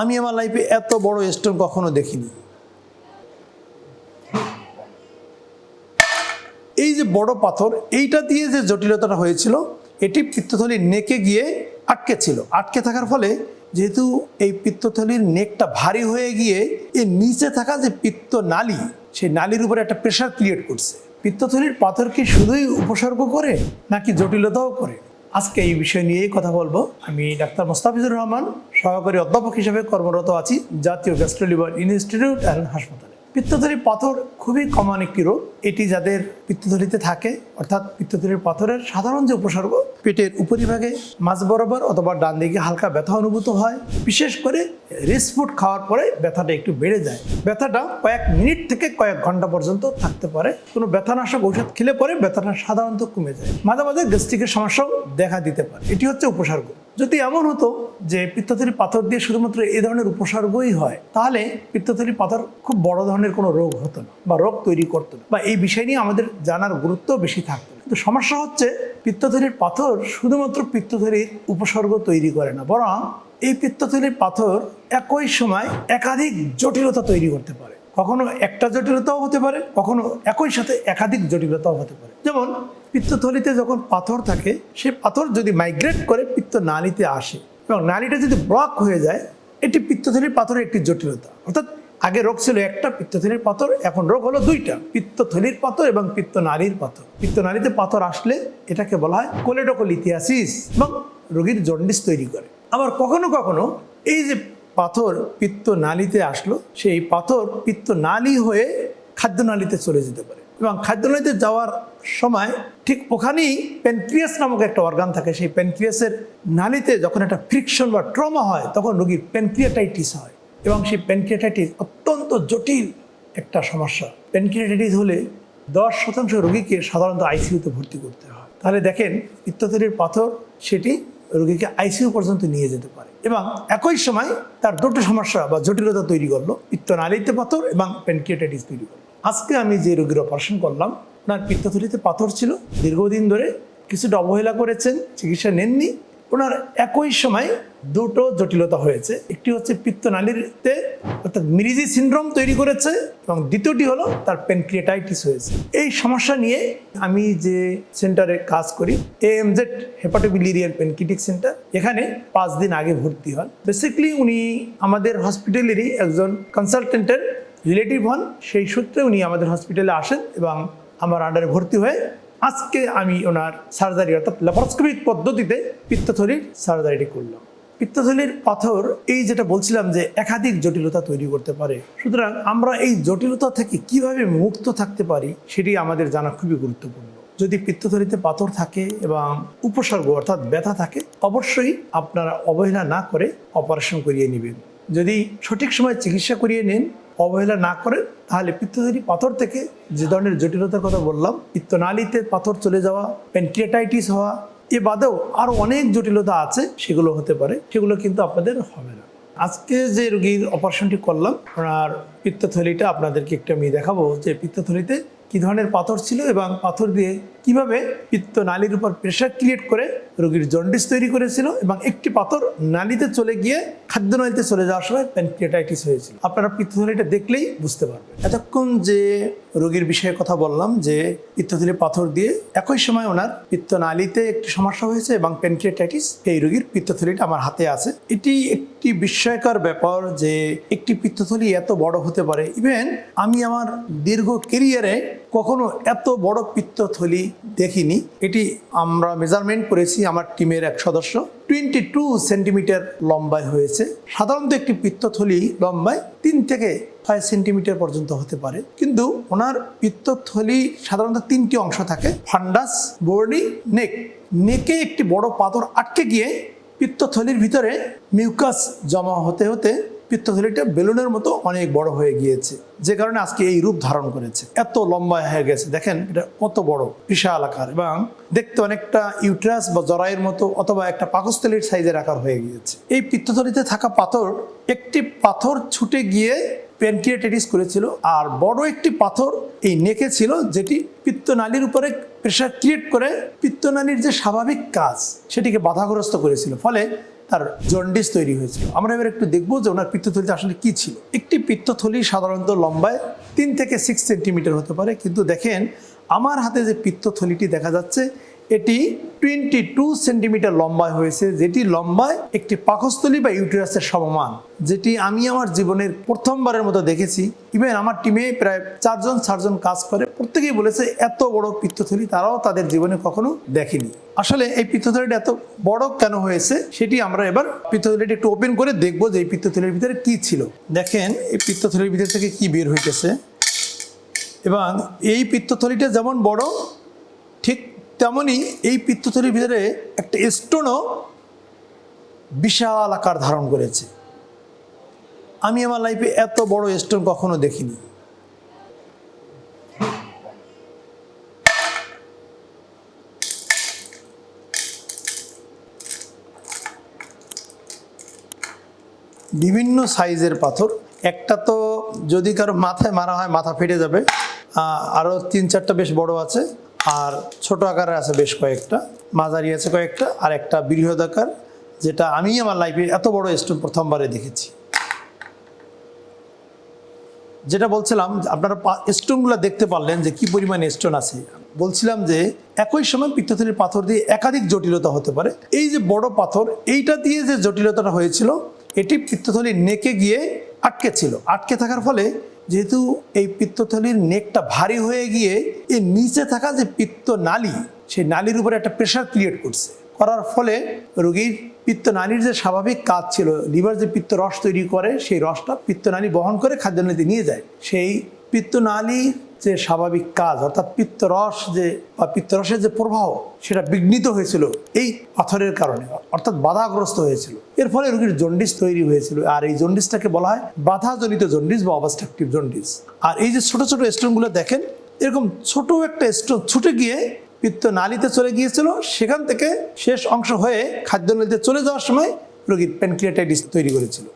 আমি আমার লাইফে এত বড় স্টোন কখনো দেখিনি। এই যে বড় পাথর, এইটা দিয়ে যে জটিলতাটা হয়েছিল, এটি পিত্তথলির নেকে গিয়ে আটকে ছিল। আটকে থাকার ফলে যেহেতু এই পিত্তথলির নেকটা ভারী হয়ে গিয়ে এর নিচে থাকা যে পিত্ত নালী, সেই নালীর উপরে একটা প্রেশার ক্রিয়েট করছে। পিত্তথলির পাথর কি শুধুই উপসর্গ করে নাকি জটিলতাও করে? আজকে এই বিষয় নিয়েই কথা বলব। আমি ডাক্তার মোস্তাফিজুর রহমান, সহকারী অধ্যাপক হিসেবে কর্মরত আছি, জাতীয় গ্যাস্ট্রোলিভার ইনস্টিটিউট অ্যান্ড হাসপাতালে পিত্তথলি পাথর খুবই কমন একটি রোগ। এটি যাদের পিত্তথলিতে থাকে, অর্থাৎ পিত্তথলির পাথরের সাধারণ যে উপসর্গ, পেটের উপরিভাগে মাঝ বরাবর অথবা ডান দিকে হালকা ব্যথা অনুভূত হয়। বিশেষ করে রেস্ট ফুড খাওয়ার পরে ব্যথাটা একটু বেড়ে যায়। ব্যথাটা কয়েক মিনিট থেকে কয়েক ঘণ্টা পর্যন্ত থাকতে পারে। কোনো ব্যথানাশক ঔষধ খেলে পরে ব্যথাটা সাধারণত কমে যায়। মাঝে মাঝে গ্যাস্ট্রিকের সমস্যাও দেখা দিতে পারে। এটি হচ্ছে উপসর্গ। যদি এমন হতো যে পিত্তথলি পাথর দিয়ে শুধুমাত্র এই ধরনের উপসর্গই হয়, তাহলে পিত্তথলি পাথর খুব বড় ধরনের কোনো রোগ হতো না বা রোগ তৈরি করতো না। বা এই বিষয় নিয়ে আমাদের জানার গুরুত্ব বেশি থাকতো কিন্তু সমস্যা হচ্ছে পিত্তথলির পাথর শুধুমাত্র পিত্তথলির উপসর্গ তৈরি করে না, বরং এই পিত্তথলির পাথর একই সময় একাধিক জটিলতা তৈরি করতে পারে। কখনো একটা জটিলতাও হতে পারে, কখনো একই সাথে একাধিক জটিলতাও হতে পারে। যেমন, পিত্তথলিতে যখন পাথর থাকে, সে পাথর যদি মাইগ্রেট করে পিত্ত নালীতে আসে এবং নালীটা যদি ব্লক হয়ে যায়, এটি পিত্তথলির পাথরের একটি জটিলতা। অর্থাৎ আগে রোগ ছিল একটা পিত্তথলির পাথর, এখন রোগ হলো দুইটা, পিত্তথলির পাথর এবং পিত্তনালীর পাথর। পিত্তনালীতে পাথর আসলে এটাকে বলা হয় কোলেডোকোলিথিয়াসিস এবং রোগীর জন্ডিস তৈরি করে। আবার কখনো কখনো এই যে পাথর পিত্ত নালীতে আসলো, সেই পাথর পিত্ত নালী হয়ে খাদ্যনালীতে চলে যেতে পারে। এবং খাদ্যনালীতে যাওয়ার সময় ঠিক ওখানেই প্যানক্রিয়াস নামক একটা অর্গান থাকে, সেই প্যানক্রিয়াসের নালীতে যখন একটা ফ্রিকশন বা ট্রমা হয়, তখন রোগীর প্যানক্রিয়াটাইটিস হয়। এবং সেই প্যানক্রিয়াটাইটিস অত্যন্ত জটিল একটা সমস্যা। প্যানক্রিয়াটাইটিস হলে দশ শতাংশ রোগীকে সাধারণত আইসিইউতে ভর্তি করতে হয়। তাহলে দেখেন পিত্তথলির পাথর, সেটি রোগীকে আইসিইউ পর্যন্ত নিয়ে যেতে পারে। এবং একই সময় তার দুটো সমস্যা বা জটিলতা তৈরি করল, পিত্তনালিতে পাথর এবং প্যানক্রিয়াটাইটিস তৈরি করল। আজকে আমি যে রোগীর অপারেশন করলাম, ওনার পিত্তথলিতে পাথর ছিল, দীর্ঘদিন ধরে কিছুটা অবহেলা করেছেন, চিকিৎসা নেননি। ওনার একই সময় দুটো জটিলতা হয়েছে। একটি হচ্ছে পিত্তনালীতে অর্থাৎ মিরিজি সিনড্রোম তৈরি করেছে এবং দ্বিতীয়টি হলো তার প্যানক্রিয়েটাইটিস হয়েছে। এই সমস্যা নিয়ে আমি যে সেন্টারে কাজ করি, এএমজেড হেপাটোবিলিরিয়াল প্যানকিটিক সেন্টার, এখানে পাঁচ দিন আগে ভর্তি হন। বেসিক্যালি উনি আমাদের হসপিটালেরই একজন কনসালটেন্টের রিলেটিভ হন। সেই সূত্রে উনি আমাদের হসপিটালে আসেন এবং আমার আন্ডারে ভর্তি হয়ে আজকে আমি ওনার সার্জারি অর্থাৎ ল্যাপারোস্কোপিক পদ্ধতিতে পিত্তথলির সার্জারিটি করলাম। পিত্তথলির পাথর, এই যেটা বলছিলাম যে একাধিক জটিলতা তৈরি করতে পারে। সুতরাং আমরা এই জটিলতা থেকে কীভাবে মুক্ত থাকতে পারি, সেটি আমাদের জানা খুবই গুরুত্বপূর্ণ। যদি পিত্তথলিতে পাথর থাকে এবং উপসর্গ অর্থাৎ ব্যথা থাকে, অবশ্যই আপনারা অবহেলা না করে অপারেশন করিয়ে নেবেন। যদি সঠিক সময় চিকিৎসা করিয়ে নেন, অবহেলা না করেন, তাহলে পিত্তথলি পাথর থেকে যে ধরনের জটিলতার কথা বললাম, পিত্তনালীতে পাথর চলে যাওয়া প্যানক্রিয়াটাইটিস হওয়া এ বাদেও আরও অনেক জটিলতা আছে, সেগুলো হতে পারে, সেগুলো কিন্তু আপনাদের হবে না। আজকে যে রুগীর অপারেশনটি করলাম আপনার পিত্তথলিটা আপনাদেরকে একটু আমি দেখাবো যে পিত্তথলিতে কী ধরনের পাথর ছিল এবং পাথর দিয়ে কীভাবে পিত্ত নালীর উপর প্রেশার ক্রিয়েট করে রোগীর জন্ডিস তৈরি করেছিল এবং একটি পাথর নালীতে চলে গিয়ে খাদ্যনালীতে চলে যাওয়ার সময় প্যানক্রিয়াটাইটিস হয়েছিল? আপনারা পিত্তথলিটা দেখলেই বুঝতে পারবেন। এতক্ষণ যে রোগীর বিষয়ে কথা বললাম, যে পিত্তথলি পাথর দিয়ে একই সময় ওনার পিত্তনালীতে একটি সমস্যা হয়েছে এবং প্যানক্রিয়াটাইটিস এই রোগীর পিত্তথলিটা আমার হাতে আছে। এটি একটি বিস্ময়কর ব্যাপার যে একটি পিত্তথলি এত বড় হতে পারে। ইভেন আমি আমার দীর্ঘ কেরিয়ারে কখনো এত বড় পিত্তথলি দেখিনি। এটি আমরা মেজারমেন্ট করেছি আমার টিমের এক সদস্য। টোয়েন্টি টু সেন্টিমিটার লম্বায় হয়েছে। সাধারণত একটি পিত্তথলি লম্বায় তিন থেকে ফাইভ সেন্টিমিটার পর্যন্ত হতে পারে। কিন্তু ওনার পিত্তথলি সাধারণত তিনটি অংশ থাকে ফান্ডাস বর্নি নেক নেকে একটি বড় পাথর আটকে গিয়ে পিত্তথলির ভিতরে মিউকাস জমা হতে হতে পিত্তথলিটা বেলুনের মতো অনেক বড় হয়ে গিয়েছে, যে কারণে আজকে এই রূপ ধারণ করেছে। এত লম্বা হয়ে গেছে, দেখেন এটা কত বড়, বিশাল আকার, এবং দেখতে অনেকটা ইউট্রাস বা জরায়ের মতো অথবা একটা পাকস্থলীর সাইজের আকার হয়ে গিয়েছে। এই পিত্তথলিতে থাকা পাথর, একটি পাথর ছুটে গিয়ে প্যানক্রিয়াটাইটিস করেছিল, আর বড় একটি পাথর এই নেকে ছিল, যেটি পিত্তনালীর উপরে প্রেশার ক্রিয়েট করে পিত্তনালীর যে স্বাভাবিক কাজ, সেটিকে বাধাগ্রস্ত করেছিল। ফলে তার জন্ডিস তৈরি হয়েছিল। আমরা এবার একটু দেখব যে ওনার পিত্তথলি আসলে কি ছিল। একটি পিত্তথলি সাধারণত লম্বায় তিন থেকে সিক্স সেন্টিমিটার হতে পারে। কিন্তু দেখেন, আমার হাতে যে পিত্তথলিটি দেখা যাচ্ছে এটি টোয়েন্টি টু সেন্টিমিটার লম্বায় হয়েছে, যেটি লম্বায় একটি পাকস্থলী বা ইউটেরাসের সমমান, যেটি আমি আমার জীবনের প্রথমবারের মতো দেখেছি। ইভেন আমার টিমে প্রায় চারজন চারজন কাজ করে, প্রত্যেকেই বলেছে এত বড় পিত্তথলি তারাও তাদের জীবনে কখনো দেখেনি। আসলে এই পিত্তথলিটা এত বড় কেন হয়েছে, সেটি আমরা এবার পিত্তথলিটি একটু ওপেন করে দেখব যে এই পিত্তথলির ভিতরে কি ছিল। দেখেন, এই পিত্তথলির ভিতর থেকে কি বের হইতেছে। এবং এই পিত্তথলিটা যেমন বড়, ঠিক তেমনই এই পিত্তথলির ভিতরে একটা স্টোনও বিশাল আকার ধারণ করেছে। আমি আমার লাইফে এত বড় স্টোন কখনো দেখিনি। বিভিন্ন সাইজের পাথর। একটা তো যদি কারও মাথায় মারা হয়, মাথা ফেটে যাবে। আরও তিন চারটা বেশ বড় আছে। আর ছোট আকারের আছে বেশ কয়েকটা, মাঝারি আছে কয়েকটা, আর একটা বৃহদাকার যেটা আমি আমার লাইফে এত বড় স্টোন প্রথমবারে দেখেছি। যেটা বলছিলাম, আপনারা স্টোনগুলো দেখতে পারলেন যে কি পরিমাণ স্টোন আছে। বলছিলাম যে একই সময় পিত্তথলির পাথর দিয়ে একাধিক জটিলতা হতে পারে। এই যে বড় পাথর, এইটা দিয়ে যে জটিলতাটা হয়েছিল, এটি পিত্তথলির নেকে গিয়ে আটকে ছিল। আটকে থাকার ফলে যেহেতু এই পিত্তথলির নেকটা ভারী হয়ে গিয়ে এর নিচে থাকা যে পিত্ত নালী, সেই নালীর উপরে একটা প্রেশার ক্রিয়েট করছে। করার ফলে রোগীর পিত্তনালীর যে স্বাভাবিক কাজ ছিল লিভার যে পিত্ত রস তৈরি করে, সেই রসটা পিত্তনালী বহন করে খাদ্যনালীতে নিয়ে যায়। সেই পিত্তনালীর যে স্বাভাবিক কাজ, অর্থাৎ পিত্তরস যে বা পিত্তরসের যে প্রবাহ সেটা বিঘ্নিত হয়েছিল এই পাথরের কারণে, অর্থাৎ বাধাগ্রস্ত হয়েছিল। এর ফলে রোগীর জন্ডিস তৈরি হয়েছিল, আর এই জন্ডিসটাকে বলা হয় বাধাজনিত জন্ডিস বা অবস্ট্রাকটিভ জন্ডিস আর এই যে ছোট ছোট স্টোনগুলো দেখেন, এরকম ছোট একটা স্টোন ছুটে গিয়ে পিত্ত নালিতে চলে গিয়েছিল, সেখান থেকে শেষ অংশ হয়ে খাদ্য খাদ্যনালীতে চলে যাওয়ার সময় রোগীর প্যানক্রিয়াটাইটিস তৈরি করেছিল।